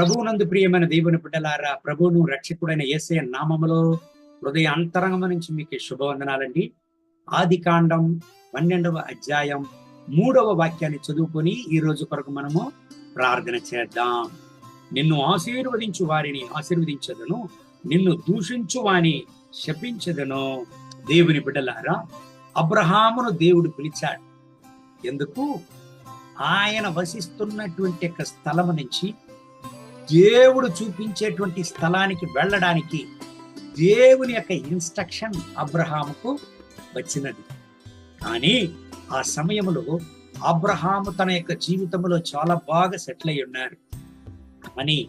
ప్రభువునందు ప్రియమైన దేవుని బిడ్డలారా ప్రభువును రక్షకుడైన యేసే నామములో హృదయ అంతరంగం నుంచి మీకు శుభవందనాలండి. ఆది కాండం పన్నెండవ అధ్యాయం మూడవ వాక్యాన్ని చదువుకొని ఈ రోజు కొరకు మనము ప్రార్థన చేద్దాం. నిన్ను ఆశీర్వదించు వారిని ఆశీర్వదించదను నిన్ను దూషించు వాని శపించదను. దేవుని బిడ్డలారా అబ్రహామును దేవుడు పిలిచాడు. ఎందుకు? ఆయన వసిస్తున్నటువంటి యొక్క స్థలము నుంచి దేవుడు చూపించేటువంటి స్థలానికి వెళ్ళడానికి దేవుని యొక్క ఇన్స్ట్రక్షన్ అబ్రహాముకు వచ్చినది. కానీ ఆ సమయంలో అబ్రహాము తన యొక్క జీవితంలో చాలా బాగా సెటిల్ అయి ఉన్నారు. కానీ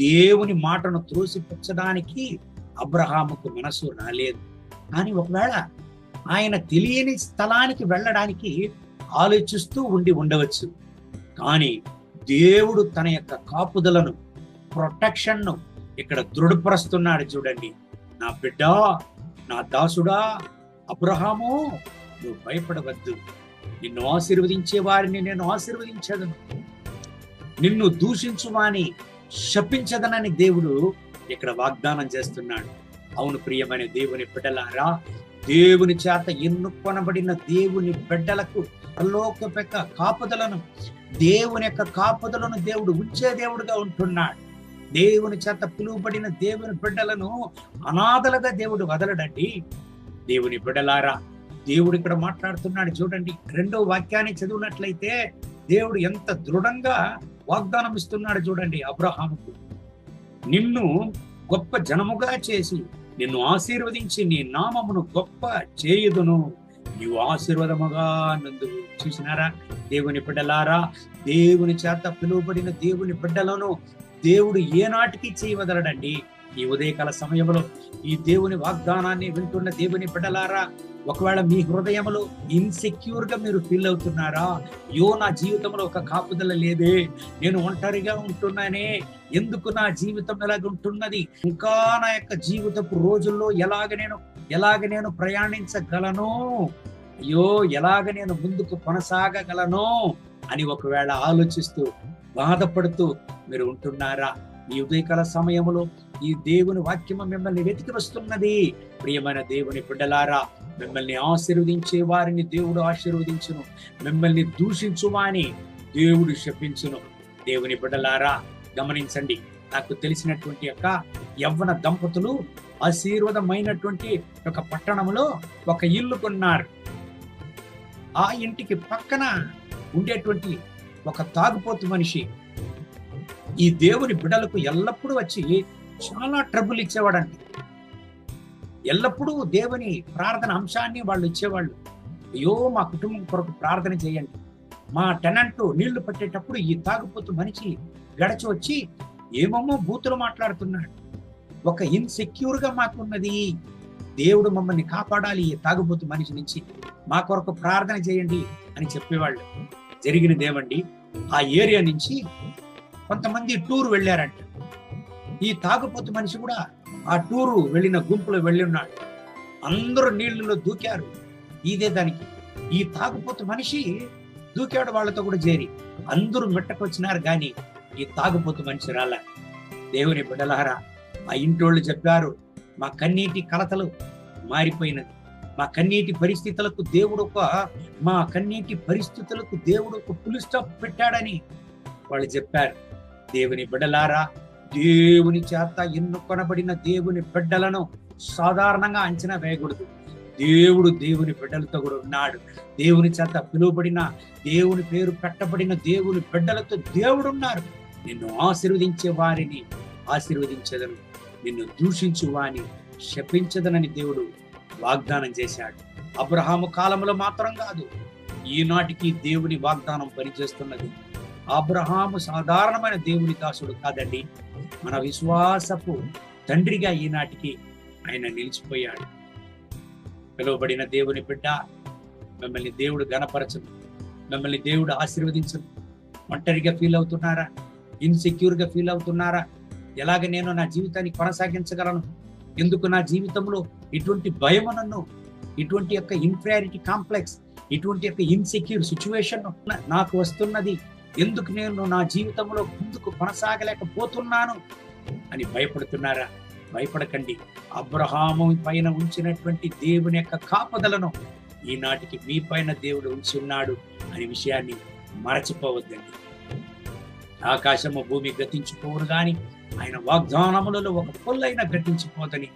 దేవుని మాటను త్రోసిపుచ్చడానికి అబ్రహాముకు మనసు రాలేదు. కానీ ఒకవేళ ఆయన తెలియని స్థలానికి వెళ్ళడానికి ఆలోచిస్తూ ఉండి ఉండవచ్చు. కానీ దేవుడు తన యొక్క కాపుదలను ప్రొటెక్షన్ను ఇక్కడ దృఢపరుస్తున్నాడు చూడండి. నా బిడ్డ నా దాసుడా అబ్రహాము నువ్వు భయపడవద్దు. నిన్ను ఆశీర్వదించే వారిని నేను ఆశీర్వదించదను నిన్ను దూషించువాని శపించదనని దేవుడు ఇక్కడ వాగ్దానం చేస్తున్నాడు. అవును ప్రియమైన దేవుని బిడ్డలారా దేవుని చేత ఎన్నుకొనబడిన దేవుని బిడ్డలకు పరలోక యొక్క కాపుదలను దేవుని యొక్క కాపుదలను దేవుడు ఉంచే దేవుడుగా ఉంటున్నాడు. దేవుని చేత పిలువబడిన దేవుని బిడ్డలను అనాథలుగా దేవుడు వదలడండి. దేవుని బిడ్డలారా దేవుడు ఇక్కడ మాట్లాడుతున్నాడు చూడండి. రెండో వాక్యాన్ని చదివినట్లయితే దేవుడు ఎంత దృఢంగా వాగ్దానం ఇస్తున్నాడు చూడండి అబ్రహాముకు. నిన్ను గొప్ప జనముగా చేసి నిన్ను ఆశీర్వదించి నీ నామమును గొప్ప చేయుదును. నీవు ఆశీర్వాదముగా నందు చూసినారా? దేవుని బిడ్డలారా దేవుని చేత పిలువబడిన దేవుని బిడ్డలను దేవుడు ఏనాటికి చేయవదలడండి. ఈ ఉదయకాల సమయంలో ఈ దేవుని వాగ్దానాన్ని వింటున్న దేవుని బిడ్డలారా ఒకవేళ మీ హృదయంలో ఇన్సెక్యూర్గా మీరు ఫీల్ అవుతున్నారా యో నా జీవితంలో ఒక కాపుదల లేదే నేను ఒంటరిగా ఉంటున్నానే ఎందుకు నా జీవితం ఎలాగ ఉంటున్నది? ఇంకా నా యొక్క జీవితపు రోజుల్లో ఎలాగ నేను ఎలాగ నేను ప్రయాణించగలను? అయ్యో ఎలాగ నేను ముందుకు కొనసాగగలను? అని ఒకవేళ ఆలోచిస్తూ బాధపడుతూ మీరు ఉంటున్నారా? ఈ ఉదయకాల సమయంలో ఈ దేవుని వాక్యము మిమ్మల్ని వెతికి వస్తున్నది. ప్రియమైన దేవుని బిడ్డలారా మిమ్మల్ని ఆశీర్వదించే వారిని దేవుడు ఆశీర్వదించును. మిమ్మల్ని దూషించువాని దేవుడు శపించును. దేవుని బిడ్డలారా గమనించండి. నాకు తెలిసినటువంటి యొక్క యవ్వన దంపతులు ఆశీర్వదమైనటువంటి ఒక పట్టణంలో ఒక ఇల్లు కొన్నారు. ఆ ఇంటికి పక్కన ఉండేటువంటి ఒక తాగుపోతు మనిషి. ఈ దేవుని బిడ్డలకు ఎల్లప్పుడూ వచ్చి చాలా ట్రబుల్ ఇచ్చేవాడండి. ఎల్లప్పుడూ దేవుని ప్రార్థన అంశాన్ని వాళ్ళు ఇచ్చేవాళ్ళు. అయ్యో మా కుటుంబం కొరకు ప్రార్థన చేయండి. మా టెనెంట్ నీళ్ళు పట్టేటప్పుడు ఈ తాగుపోతు మనిషి గడచి వచ్చి ఏమమ్మో బూతులు మాట్లాడుతున్నాడు. ఒక ఇన్సెక్యూర్గా మాకున్నది. దేవుడు మమ్మల్ని కాపాడాలి ఈ తాగుబోతు మనిషి నుంచి. మా కొరకు ప్రార్థన చేయండి అని చెప్పేవాళ్ళు. జరిగినదేమండి ఆ ఏరియా నుంచి కొంతమంది టూర్ వెళ్ళారంట. ఈ తాగుపోతు మనిషి కూడా ఆ టూరు వెళ్ళిన గుంపులో వెళ్ళి ఉన్నాడు. అందరూ నీళ్ళలో దూకారు. ఇదే దానికి. ఈ తాగుపోతు మనిషి దూకాడు వాళ్ళతో కూడా చేరి. అందరూ మెట్టకొచ్చినారు కానీ ఈ తాగుపోతు మనిషి రాల. దేవుని బిడ్డలహరా ఆ ఇంటోళ్ళు చెప్పారు మా కన్నీటి కలతలు మారిపోయినది. మా కన్నీటి పరిస్థితులకు దేవుడు ఒక మా కన్నీటి పరిస్థితులకు దేవుడు ఒక పులి స్టాప్ పెట్టాడని వాళ్ళు చెప్పారు. దేవుని బిడ్డలారా దేవుని చేత ఎన్నుకొనబడిన దేవుని బిడ్డలను సాధారణంగా అంచనా వేయకూడదు. దేవుడు దేవుని బిడ్డలతో కూడా ఉన్నాడు. దేవుని చేత పిలువబడిన దేవుని పేరు పెట్టబడిన దేవుని బిడ్డలతో దేవుడు ఉన్నారు. నిన్ను ఆశీర్వదించే వారిని ఆశీర్వదించదను. నిన్ను దూషించు వాని శపించదనని దేవుడు వాగ్దానం చేశాడు. అబ్రహాము కాలంలో మాత్రం కాదు ఈనాటికి దేవుని వాగ్దానం పనిచేస్తున్నది. అబ్రహాము సాధారణమైన దేవుని దాసుడు కాదండి. మన విశ్వాసపు తండ్రిగా ఈనాటికి ఆయన నిలిచిపోయాడు. పిలువబడిన దేవుని బిడ్డ మిమ్మల్ని దేవుడు గణపరచను మిమ్మల్ని దేవుడు ఆశీర్వదించను. ఒంటరిగా ఫీల్ అవుతున్నారా? ఇన్సెక్యూర్గా ఫీల్ అవుతున్నారా? ఎలాగ నేను నా జీవితాన్ని కొనసాగించగలను? ఎందుకు నా జీవితంలో ఇటువంటి భయము నన్ను ఇటువంటి యొక్క ఇన్ఫ్రియారిటీ కాంప్లెక్స్ ఇటువంటి యొక్క ఇన్సెక్యూర్ సిచ్యువేషన్ నాకు వస్తున్నది? ఎందుకు నేను నా జీవితంలో ముందుకు కొనసాగలేకపోతున్నాను? అని భయపడుతున్నారా? భయపడకండి. అబ్రహాము పైన ఉంచినటువంటి దేవుని యొక్క కాపదలను ఈనాటికి మీ పైన దేవుడు ఉంచి ఉన్నాడు అనే విషయాన్ని మరచిపోవద్దండి. ఆకాశము భూమి గతించిపోవును గాని ఆయన వాగ్దానములలో ఒక పొల్లైన గతించిపోదని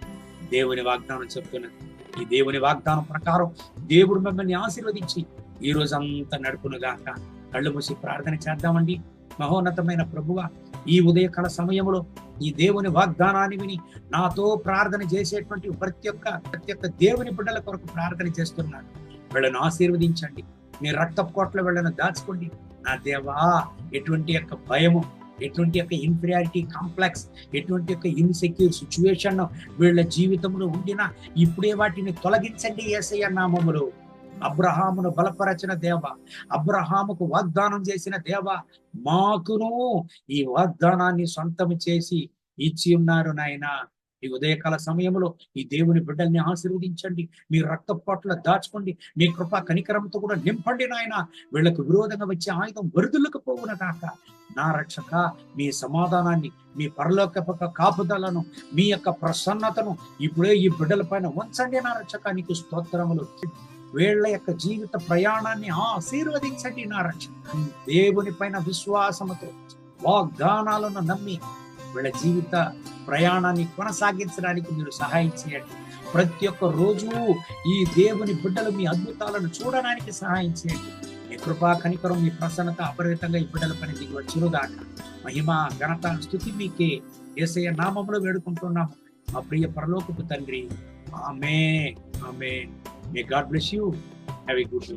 దేవుని వాగ్దానం చెప్తున్నది ఈ దేవుని వాగ్దానం ప్రకారం దేవుడు మిమ్మల్ని ఆశీర్వదించి ఈ రోజంతా నడుపునుగాక కళ్ళు మూసి ప్రార్థన చేద్దామండి. మహోన్నతమైన ప్రభువ ఈ ఉదయకాల సమయంలో ఈ దేవుని వాగ్దానాన్ని విని నాతో ప్రార్థన చేసేటువంటి ప్రతి ఒక్క ప్రతి ఒక్క దేవుని బిడ్డల కొరకు ప్రార్థన చేస్తున్నాను. వీళ్ళను ఆశీర్వదించండి. మీ రక్త కోట్ల వీళ్ళను దాచుకోండి. నా దేవా ఎటువంటి యొక్క భయము ఎటువంటి యొక్క ఇన్ఫీరియారిటీ కాంప్లెక్స్ ఎటువంటి యొక్క ఇన్సెక్యూర్ సిచ్యువేషన్ వీళ్ళ జీవితంలో ఉండినా ఇప్పుడే వాటిని తొలగించండి ఏసయ్య నామములు. అబ్రహామును బలపరచిన దేవ అబ్రహాముకు వాగ్దానం చేసిన దేవ మాకును ఈ వాగ్దానాన్ని సొంతం చేసి ఇచ్చి ఉన్నారు నాయన. ఈ ఉదయకాల సమయంలో ఈ దేవుని బిడ్డల్ని ఆశీర్వదించండి. మీ రక్తపోట్ల దాచుకోండి. మీ కృపా కనికరంతో కూడా నింపండి నాయన. వీళ్ళకు విరోధంగా వచ్చే ఆయుధం వరుదులకు పోవున కాక నా రక్షక మీ సమాధానాన్ని మీ పరలోక కాపుదలను మీ యొక్క ప్రసన్నతను ఇప్పుడే ఈ బిడ్డల పైన ఉంచండి నా రక్షక నీకు స్తోత్రములు. వీళ్ళ యొక్క జీవిత ప్రయాణాన్ని ఆశీర్వదించండి నా రక్షక. దేవుని పైన విశ్వాసముతో వాగ్దానాలను నమ్మి వీళ్ళ జీవిత ప్రయాణాన్ని కొనసాగించడానికి మీరు సహాయం చేయండి. ప్రతి ఒక్క రోజు ఈ దేవుని బిడ్డలు మీ అద్భుతాలను చూడడానికి సహాయం చేయండి. మీ కృపా కనికరం మీ ప్రసన్నత అపరిమితంగా ఈ బిడ్డల పని దిగి వచ్చిరుగాక మహిమ ఘనత స్థుతి మీకే ఏసయ్య నామంలో వేడుకుంటున్నాము. మా ప్రియ పరలోకపు తండ్రి. ఆమె ఆమె may God bless you have a good